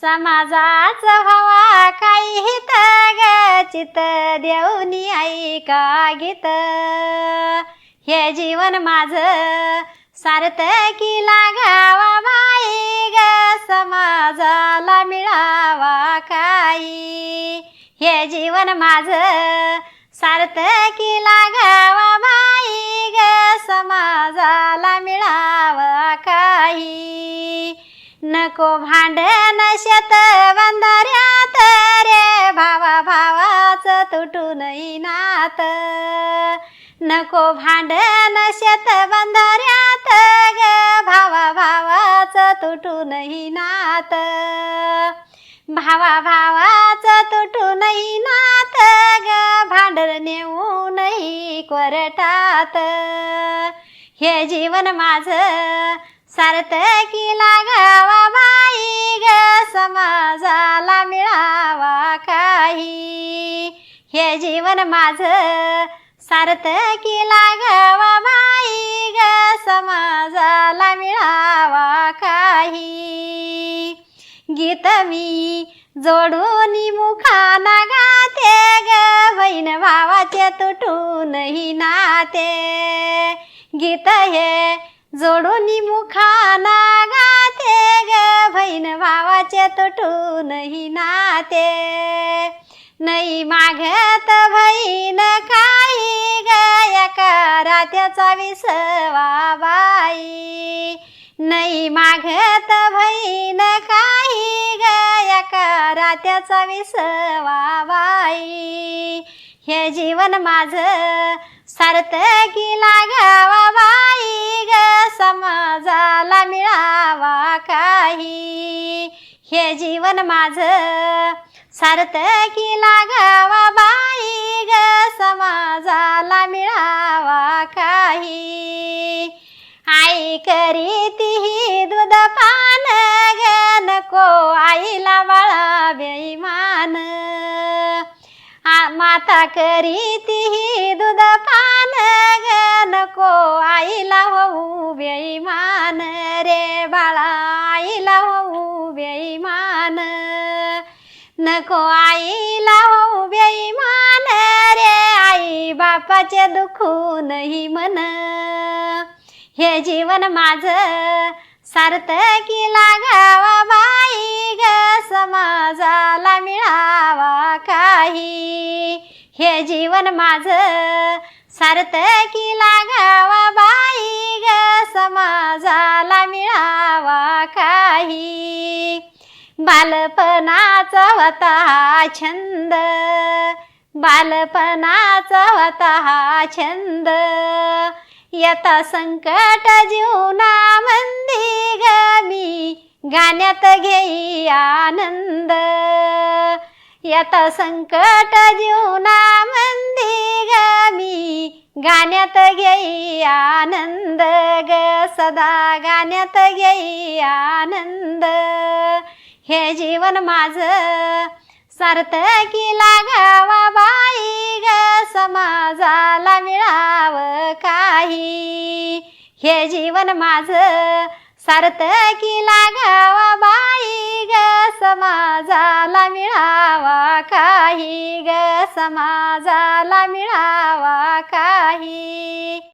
समाजाच हवा काही हित ग चित देऊनी ऐका गीत? हे जीवन माझ सार्थकी लागावा बाई ग समाजाला मिळावा काही? हे जीवन माझ सार्थकी नको भांडण शेत बंधाऱ्यात रे भावा भावाच तुटू नाही नात नको भांडण शेत बंधाऱ्यात ग भावा भावाच तुटू नाही नात भावा भावाच तुटू नाही नात ग भांडण नेऊ नाही कोरटात. हे जीवन माझं सार्थकी लागा जीवन माझं सार्थकी लागावा माई ग समाजाला मिळावा काही. गीत मी जोडून मुखाना गाते ग बहीण भावाचे तुटूनही नाते. गीत हे जोडून मुखाना गाते ग बहीण भावाचे तुटूनही नाते. नाही मागत त्याचा विसवा बाई. नाही मागत बहीण काही ग करा त्याचा विसवा बाई. हे जीवन माझं सार्थकी लागावा बाई ग समाजाला मिळावा काही. हे जीवन माझं सार्थकी लागावा बाई करी दूध पान ग नको आईला बाळा बेईमान आ- माता करी ती दूध पान ग नको आईला होऊ बेईमान रे बाळा आईला होऊ बेईमान नको आईला होऊ बेईमान रे आई बापाचे दुखू नाही मन हे जीवन माझं. सार्थकी लागावा बाई ग समाजाला मिळावा काही. हे जीवन माझं. सार्थकी लागावा बाई ग समाजाला मिळावा काही. बालपणाचा होता हा छंद. बालपणाचा होता हा छंद. येता संकट जीवना मंदी ग मी. गाण्यात घेई आनंद. येता संकट जीवना मंदी ग मी. गाण्यात घेई आनंद ग. सदा गाण्यात घेई आनंद. हे जीवन माझं. सार्थकी लागावा बाई ग समाजाला मिळावं काही. हे जीवन माझं सार्थकी लागावा बाई ग समाजाला मिळावा काही ग समाजाला मिळावा काही.